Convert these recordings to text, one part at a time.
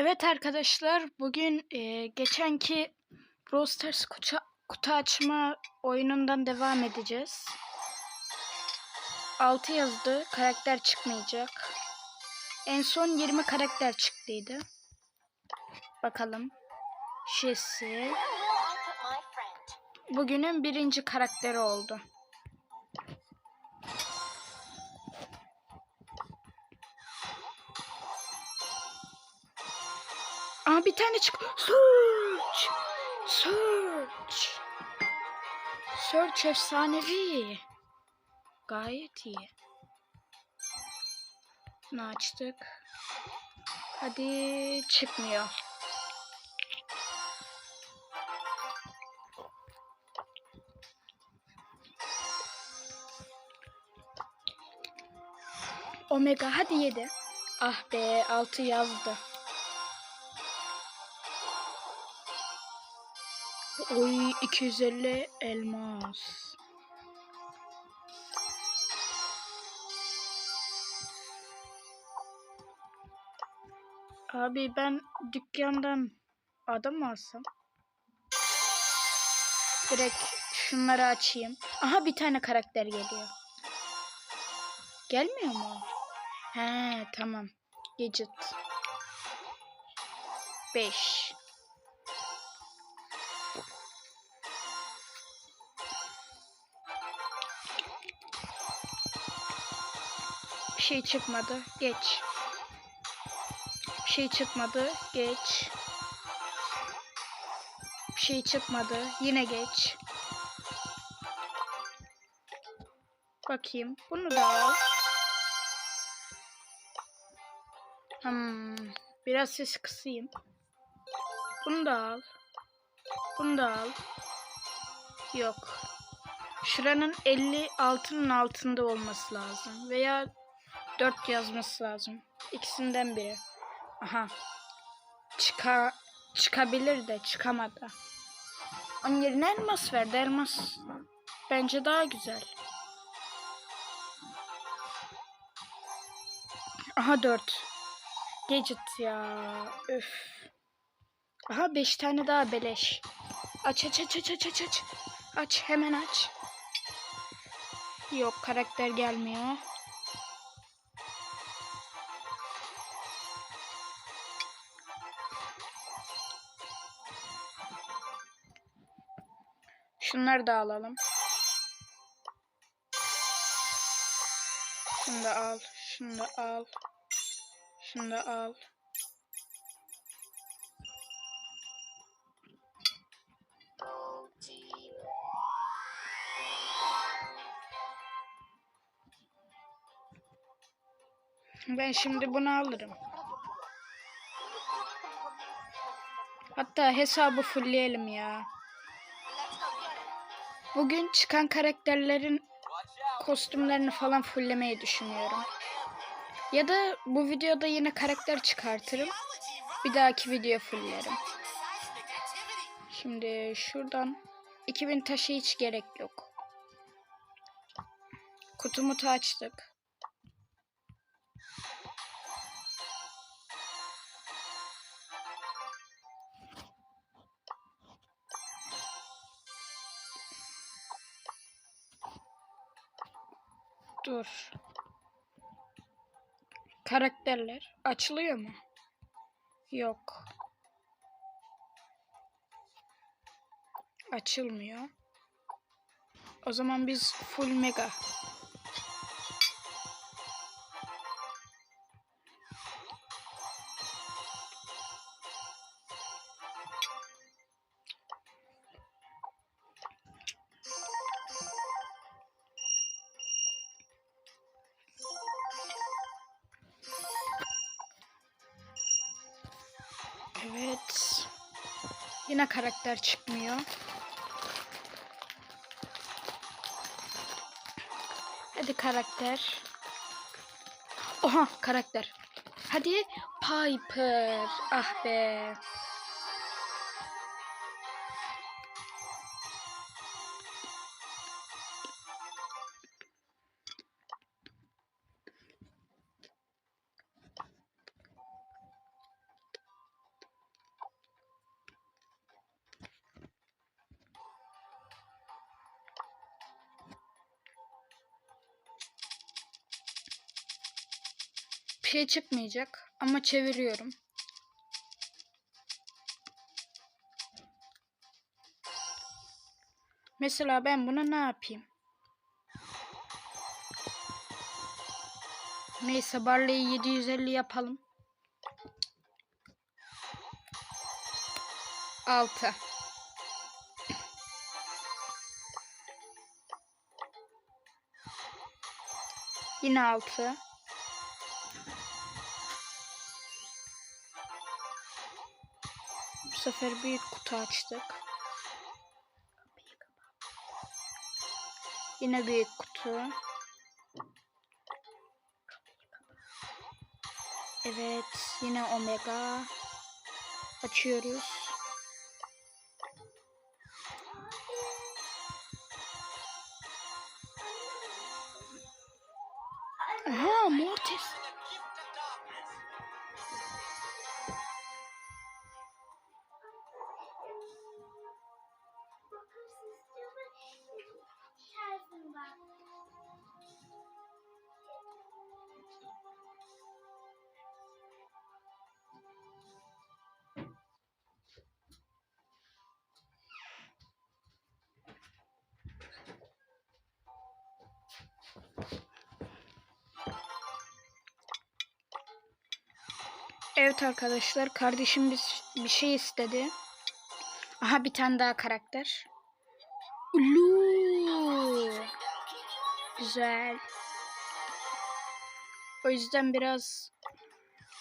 Evet arkadaşlar bugün e, geçenki Brawl Stars kutu, kutu açma oyunundan devam edeceğiz. 6 yazdı karakter çıkmayacak. En son 20 karakter çıktıydı. Bakalım. Jesse bugünün birinci karakteri oldu. Aa bir tane çık. Search. Search. Search efsanevi. Gayet iyi. Bunu açtık. Hadi çıkmıyor. Omega hadi yedi. Ah be altı yazdı. Oy 250 elmas. Abi ben dükkandan adam mı alsam? Direkt şunları açayım. Aha bir tane karakter geliyor. Gelmiyor mu? He tamam. Gadget. 5. şey çıkmadı. Geç. Bir şey çıkmadı. Geç. Bir şey çıkmadı. Yine geç. Bakayım. Bunu da al. Hmm. Biraz ses kısayım. Bunu da al. Bunu da al. Yok. Şuranın 56'nın altında olması lazım. Veya 4 yazması lazım. İkisinden biri. Aha. Çıka çıkabilir de çıkamadı. Onun yerine elmas verdi. Elmas bence daha güzel. Aha 4. Gadget ya. Üf. Aha 5 tane daha beleş. Aç aç aç aç aç aç aç. Aç hemen aç. Yok karakter gelmiyor. Şunları da alalım. Şunu da al. Şunu da al. Şunu da al. Ben şimdi bunu alırım. Hatta hesabı fullleyelim ya. Bugün çıkan karakterlerin kostümlerini falan fulllemeyi düşünüyorum. Ya da bu videoda yine karakter çıkartırım. Bir dahaki video fulllerim. Şimdi şuradan 2000 taşı hiç gerek yok. Kutumutu açtık. Dur. Karakterler açılıyor mu? Yok. Açılmıyor. O zaman biz full mega. Karakter çıkmıyor. Hadi karakter. Oha karakter. Hadi Piper. Ah be. Şey çıkmayacak ama çeviriyorum. Mesela ben buna ne yapayım? Neyse Barley'i 750 yapalım. 6 Yine 6 sefer büyük kutu açtık. Yine büyük kutu. Evet, yine omega. Açıyoruz. Aha, Mortis. Evet arkadaşlar, kardeşim bir, bir şey istedi. Aha bir tane daha karakter. Ulu. Güzel. O yüzden biraz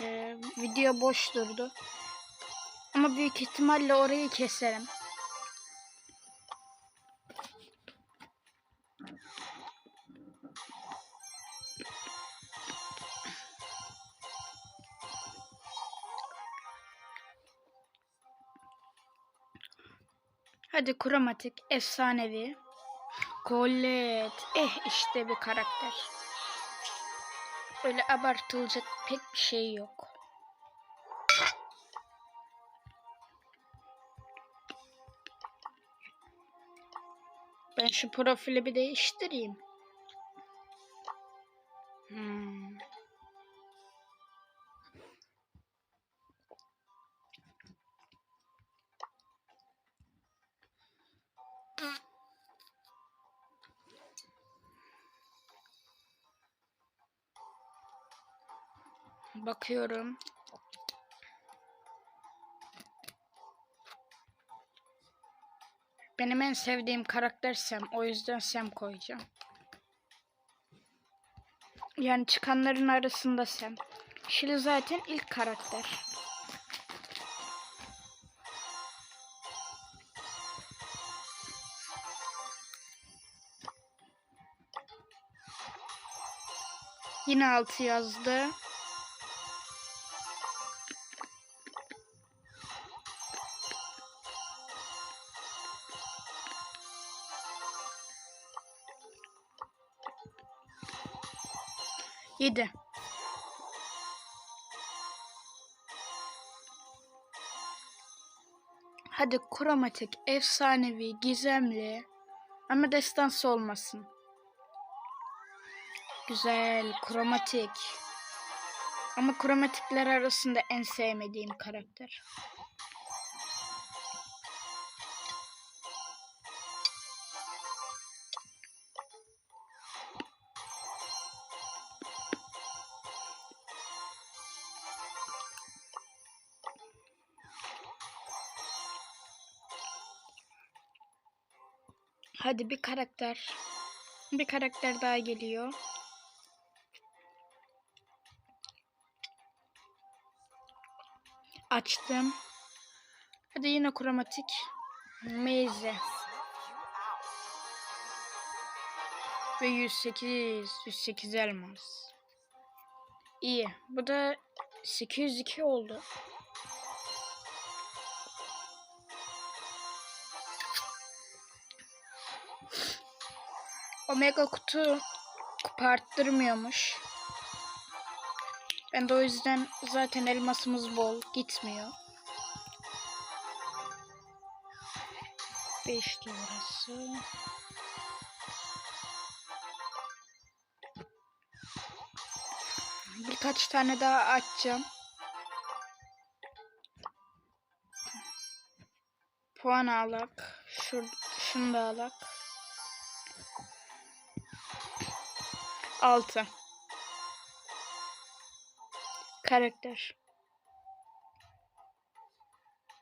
e, video boş durdu. Ama büyük ihtimalle orayı keserim. Hadi kromatik, efsanevi. Colette. Eh işte bir karakter. Öyle abartılacak pek bir şey yok. Ben şu profili bir değiştireyim. Hmm. Bakıyorum. Benim en sevdiğim karakter Sam. O yüzden Sam koyacağım. Yani çıkanların arasında Sam. Şili zaten ilk karakter. Yine altı yazdı. Yedi. Hadi kromatik, efsanevi, gizemli ama destansı olmasın. Güzel, kromatik. Ama kromatikler arasında en sevmediğim karakter. Hadi bir karakter. Bir karakter daha geliyor. Açtım. Hadi yine kromatik. Meze. Ve 108. 108 elmas. İyi. Bu da 802 oldu. Omega kutu kuparttırmıyormuş. Ben de o yüzden zaten elmasımız bol gitmiyor. 5 orası. Bir birkaç tane daha açacağım. Puan alak. Şur şunu da alak. 6 Karakter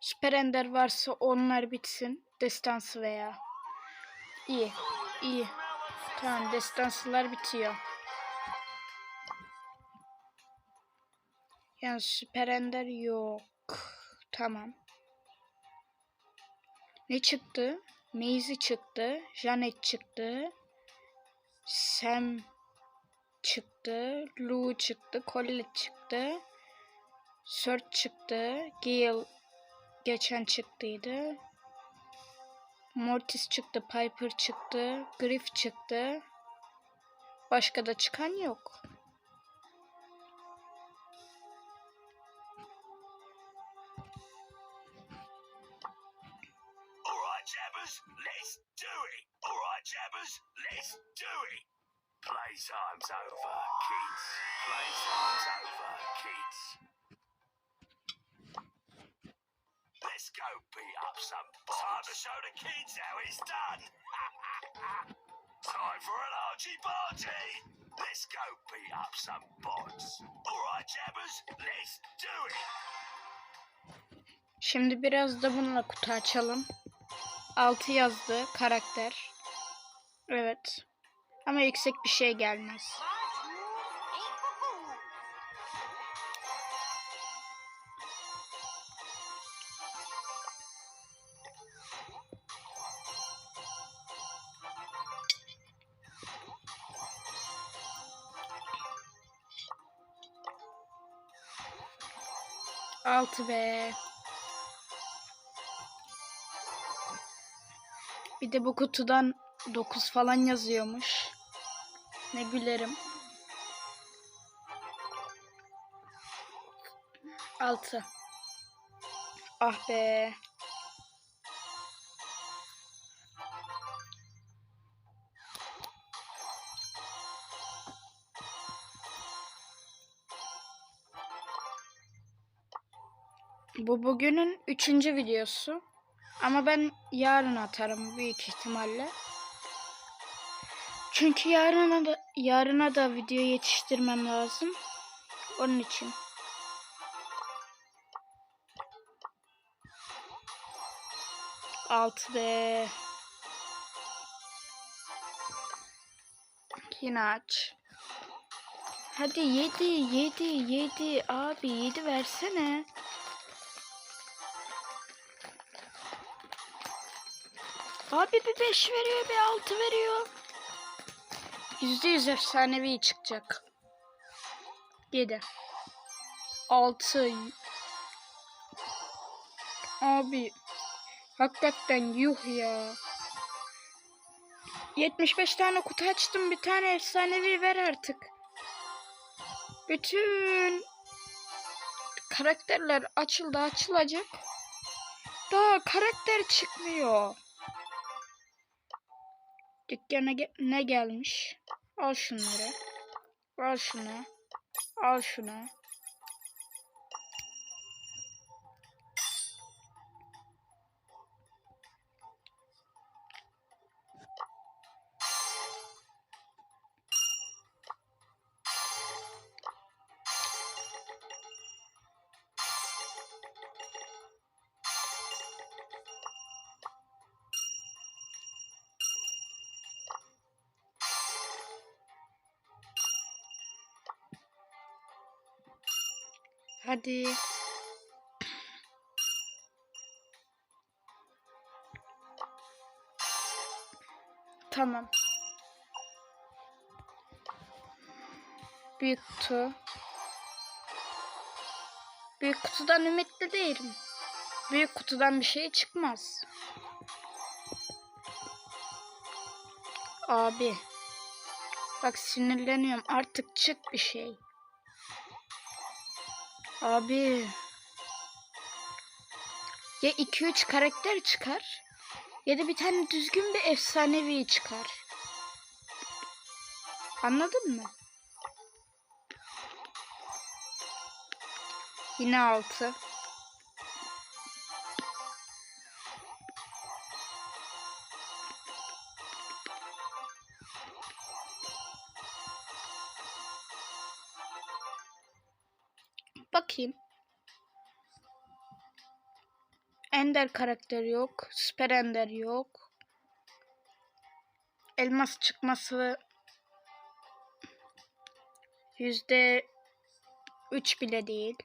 Süper Ender varsa onlar bitsin. Destansı veya. İyi. iyi. Tamam destansılar bitiyor. Yani Süper Ender yok. Tamam. Ne çıktı? Maisy çıktı. Janet çıktı. Sam çıktı. Lou çıktı. Colette çıktı. Sört çıktı. Gale geçen çıktıydı. Mortis çıktı. Piper çıktı. Griff çıktı. Başka da çıkan yok. Jabbers, let's do it. Alright, Jabbers, let's do it. Playtime's over, kids. Playtime's over, kids. Let's go beat up some Time to show the kids how it's done. Time for an argy bargy. Let's go beat up some bots. Alright, Jabbers, let's do it. Şimdi biraz da bununla kutu açalım. 6 yazdı karakter. Evet. Ama yüksek bir şey gelmez. Altı be. Bir de bu kutudan 9 falan yazıyormuş. Ne gülerim. 6. Ah be. Bu bugünün üçüncü videosu. Ama ben yarın atarım büyük ihtimalle. Çünkü yarına da yarına da video yetiştirmem lazım. Onun için. Altı be. Yine aç. Hadi yedi, yedi, yedi. Abi yedi versene. Abi bir 5 veriyor bir 6 veriyor. Yüzde yüz efsanevi çıkacak. 7 6 Abi hakikaten yuh ya. 75 tane kutu açtım bir tane efsanevi ver artık. Bütün karakterler açıldı açılacak. Daha karakter çıkmıyor. Dükkana ge- ne gelmiş? Al şunları. Al şunu. Al şunu. Hadi. Tamam. Büyük kutu. Büyük kutudan ümitli değilim. Büyük kutudan bir şey çıkmaz. Abi. Bak sinirleniyorum. Artık çık bir şey. Abi. Ya 2-3 karakter çıkar. Ya da bir tane düzgün bir efsanevi çıkar. Anladın mı? Yine altı. Bakayım. Ender karakteri yok. Süper Ender yok. Elmas çıkması yüzde üç bile değil.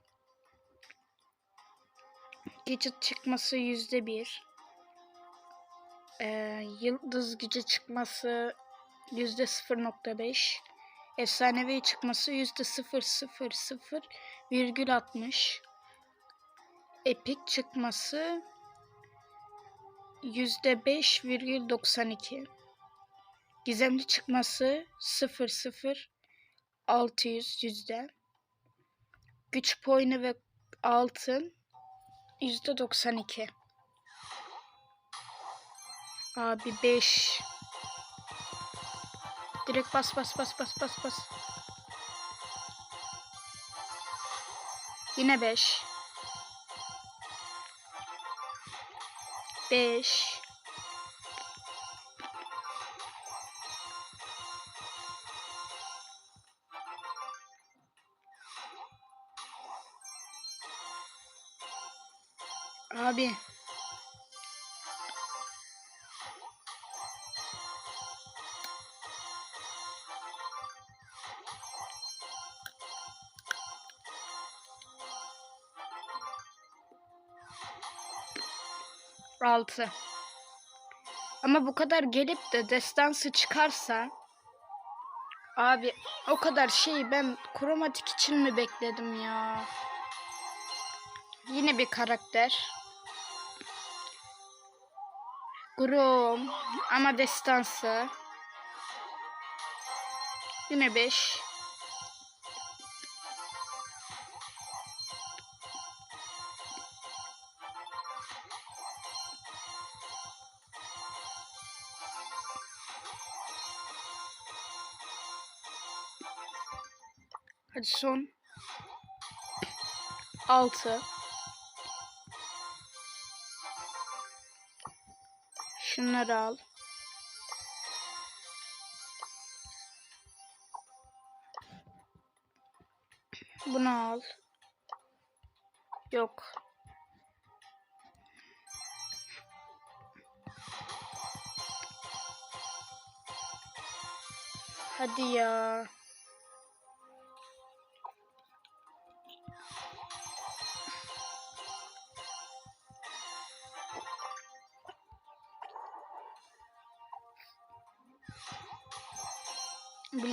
Gadget çıkması yüzde bir. Ee, yıldız gücü çıkması yüzde 0.5. Efsanevi çıkması yüzde 0.00 virgül 60. Epik çıkması yüzde 5 virgül 92. Gizemli çıkması 00 600 yüzde. Güç puanı ve altın yüzde 92. Abi 5. Direkt bas bas bas bas bas bas. Yine 5. 5. Abi. Altı. Ama bu kadar gelip de destansı çıkarsa abi o kadar şeyi ben kromatik için mi bekledim ya? Yine bir karakter. Grom ama destansı. Yine 5. Hadi son. 6. Şunları al. Bunu al. Yok. Hadi ya.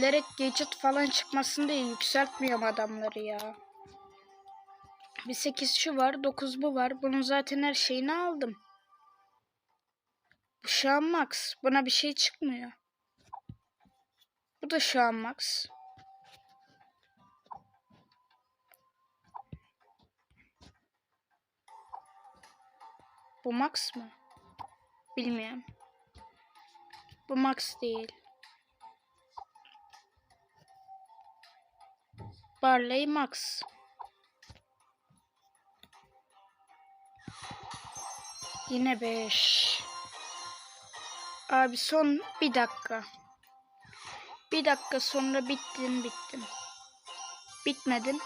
Bilerek gadget falan çıkmasın diye yükseltmiyorum adamları ya. Bir 8 şu var, 9 bu var. Bunun zaten her şeyini aldım. Bu şu an max. Buna bir şey çıkmıyor. Bu da şu an max. Bu max mı? Bilmiyorum. Bu max değil. Barley Max. Yine 5. Abi son bir dakika. Bir dakika sonra bittin bittin. Bitmedin.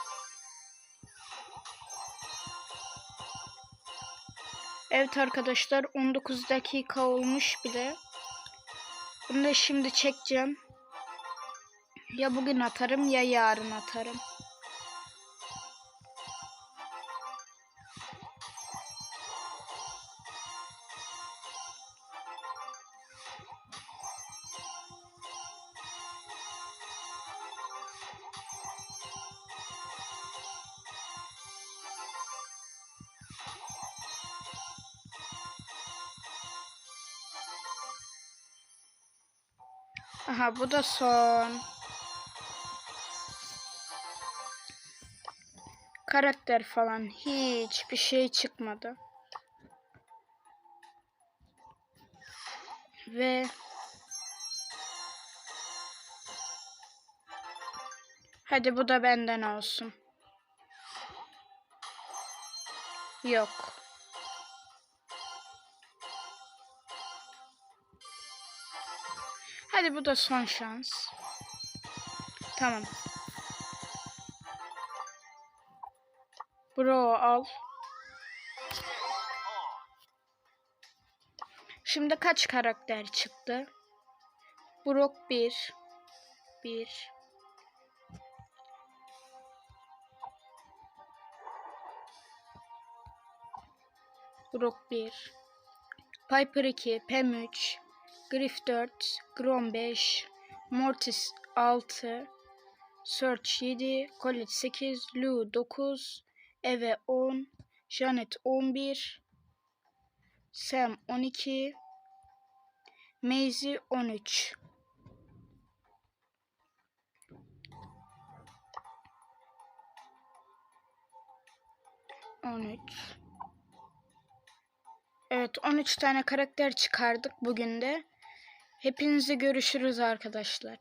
Evet arkadaşlar 19 dakika olmuş bile. Bunu da şimdi çekeceğim. Ya bugün atarım ya yarın atarım. Aha bu da son. Karakter falan hiçbir şey çıkmadı. Ve Hadi bu da benden olsun. Yok. Hadi bu da son şans. Tamam. Bro al. Şimdi kaç karakter çıktı? Brock 1 1 Brock 1 Piper 2 Pam 3 Griff 4 Grom 5 Mortis 6 Search 7 Colette 8 Lou 9 Eve 10 Janet 11 Sam 12 Maisie 13 13 Evet 13 tane karakter çıkardık bugün de. Hepinize görüşürüz arkadaşlar.